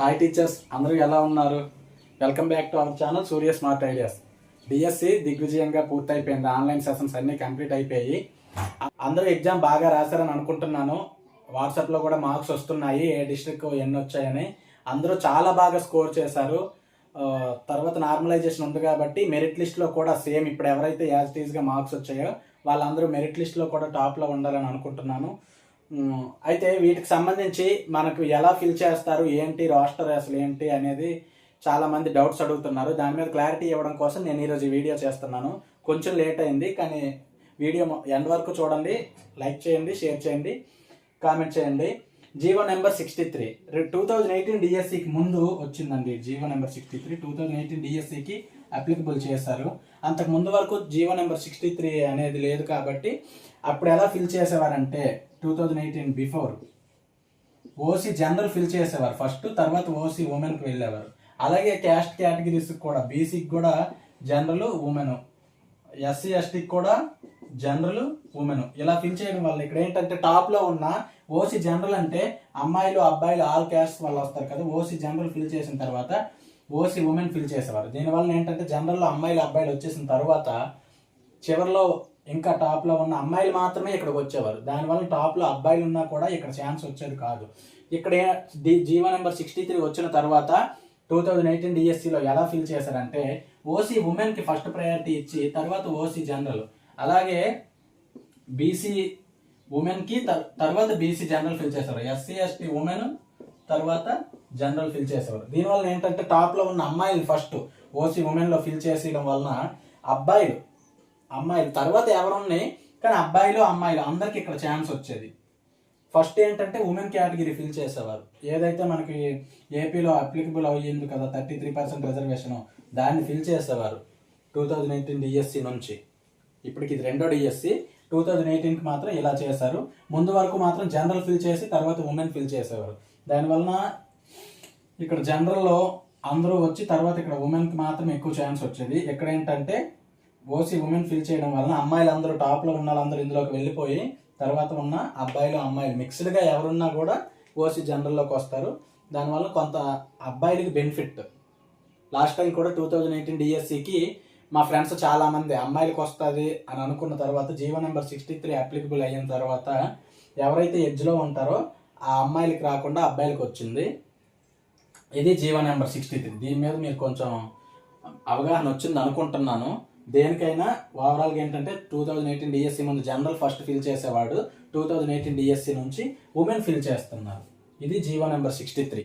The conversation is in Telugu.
హాయ్ టీచర్స్ అందరూ ఎలా ఉన్నారు? Welcome back to our channel Surya smart ideas DSC దిగ్విజయంగా పూర్తయిపోయింది. ఆన్లైన్ సెషన్స్ అన్నీ కంప్లీట్ అయిపోయి అందరూ ఎగ్జామ్ బాగా రాశారని అనుకుంటున్నాను. వాట్సాప్లో కూడా మార్క్స్ వస్తున్నాయి. ఏ డిస్ట్రిక్ట్ ఎన్ని వచ్చాయని. అందరూ చాలా బాగా స్కోర్ చేశారు. తర్వాత నార్మలైజేషన్ ఉంది కాబట్టి మెరిట్ లిస్ట్లో కూడా సేమ్ ఇప్పుడు ఎవరైతే యాజ్ టీజ్గా మార్క్స్ వచ్చాయో వాళ్ళందరూ మెరిట్ లిస్ట్లో కూడా టాప్లో ఉండాలని అనుకుంటున్నాను. అయితే వీటికి సంబంధించి మనకు ఎలా ఫిల్ చేస్తారు ఏంటి రాస్టర్ అసలు ఏంటి అనేది చాలా మంది డౌట్స్ అడుగుతున్నారు. దాని మీద క్లారిటీ ఇవ్వడం కోసం నేను ఈరోజు ఈ వీడియో చేస్తున్నాను. కొంచెం లేట్ అయింది కానీ వీడియో ఎండ్ వరకు చూడండి. లైక్ చేయండి షేర్ చేయండి కామెంట్ చేయండి. GO number sixty three two thousand eighteen డిఎస్సికి ముందు వచ్చిందండి GO number sixty three two thousand eighteen డిఎస్సికి అప్లికబుల్ చేశారు అంతకు ముందు వరకు జీవో నెంబర్ సిక్స్టీ త్రీ అనేది లేదు కాబట్టి అప్పుడు ఎలా ఫిల్ చేసేవారంటే two thousand eighteen before OC general fill చేసేవారు. ఫస్ట్ తర్వాత ఓసీ ఉమెన్కి వెళ్ళేవారు. అలాగే క్యాస్ట్ కేటగిరీస్ కూడా బీసీకి కూడా జనరల్ ఉమెన్ ఎస్సీ ఎస్టీకి కూడా జనరల్ ఉమెన్ ఇలా ఫిల్ చేయడం వల్ల ఇక్కడ ఏంటంటే టాప్లో ఉన్న ఓసీ జనరల్ అంటే అమ్మాయిలు అబ్బాయిలు ఆల్ క్యాస్ట్ వాళ్ళు వస్తారు కదా. ఓసీ జనరల్ ఫిల్ చేసిన తర్వాత ఓసీ ఉమెన్ ఫిల్ చేసేవారు. దీనివల్ల ఏంటంటే జనరల్లో అమ్మాయిలు అబ్బాయిలు వచ్చేసిన తర్వాత చివరిలో ఇంకా టాప్లో ఉన్న అమ్మాయిలు మాత్రమే ఇక్కడికి వచ్చేవారు. దానివల్ల టాప్లో అబ్బాయిలు ఉన్నా కూడా ఇక్కడ ఛాన్స్ వచ్చేది కాదు. ఇక్కడ జీవో నెంబర్ సిక్స్టీ త్రీ వచ్చిన తర్వాత టూ థౌజండ్ ఎయిటీన్ డిఎస్సిలో ఎలా ఫిల్ చేశారంటే ఓసీ ఉమెన్కి ఫస్ట్ ప్రయారిటీ ఇచ్చి తర్వాత ఓసీ జనరల్. అలాగే బీసీ ఉమెన్కి త- తర్వాత బీసీ జనరల్ ఫిల్ చేశారు. ఎస్సీ ఎస్టీ ఉమెన్ తర్వాత జనరల్ ఫిల్ చేసేవారు. దీనివల్ల ఏంటంటే టాప్లో ఉన్న అమ్మాయిలు ఫస్ట్ ఓసీ ఉమెన్లో ఫిల్ చేసేయడం వలన అబ్బాయిలు అమ్మాయిలు తర్వాత ఎవరున్నాయి? కానీ అబ్బాయిలు అమ్మాయిలు అందరికి ఇక్కడ ఛాన్స్ వచ్చేది. ఫస్ట్ ఏంటంటే ఉమెన్ కేటగిరీ ఫిల్ చేసేవారు. ఏదైతే మనకి ఏపీలో అప్లికబుల్ అయ్యింది కదా థర్టీ త్రీ పర్సెంట్ రిజర్వేషన్ దాన్ని ఫిల్ చేసేవారు. టూ థౌజండ్ ఎయిటీన్ డిఎస్సి నుంచి. ఇప్పటికి ఇది రెండో డిఎస్సి టూ థౌజండ్ ఎయిటీన్కి మాత్రం ఇలా చేశారు. ముందు వరకు మాత్రం జనరల్ ఫిల్ చేసి తర్వాత ఉమెన్ ఫిల్ చేసేవారు. దానివలన ఇక్కడ జనరల్లో అందరూ వచ్చి తర్వాత ఇక్కడ ఉమెన్కి మాత్రం ఎక్కువ ఛాన్స్ వచ్చేది. ఇక్కడ ఏంటంటే ఓసీ ఉమెన్ ఫిల్ చేయడం వలన అమ్మాయిలు అందరూ టాప్లో ఉన్న వాళ్ళందరూ ఇందులోకి వెళ్ళిపోయి తర్వాత ఉన్న అబ్బాయిలు అమ్మాయిలు మిక్స్డ్గా ఎవరున్నా కూడా ఓసీ జనరల్లోకి వస్తారు. దానివల్ల కొంత అబ్బాయిలకి బెనిఫిట్ లాస్ట్ టైం కూడా టూ థౌజండ్ ఎయిటీన్ డిఎస్సికి మా ఫ్రెండ్స్ చాలామంది అమ్మాయిలకు వస్తుంది అని అనుకున్న తర్వాత GO number sixty three applicable అయిన తర్వాత ఎవరైతే ఎడ్జ్లో ఉంటారో ఆ అమ్మాయిలకి రాకుండా అబ్బాయిలకి వచ్చింది. ఇది జీవో నెంబర్ సిక్స్టీ త్రీ. దీని మీద మీరు కొంచెం అవగాహన వచ్చింది అనుకుంటున్నాను. దేనికైనా ఓవరాల్గా ఏంటంటే టూ థౌజండ్ ఎయిటీన్ డిఎస్సి ముందు జనరల్ ఫస్ట్ ఫిల్ చేసేవాడు. టూ థౌజండ్ ఎయిటీన్ డిఎస్సి నుంచి ఉమెన్ ఫిల్ చేస్తున్నారు. ఇది జీవో నెంబర్ సిక్స్టీ త్రీ.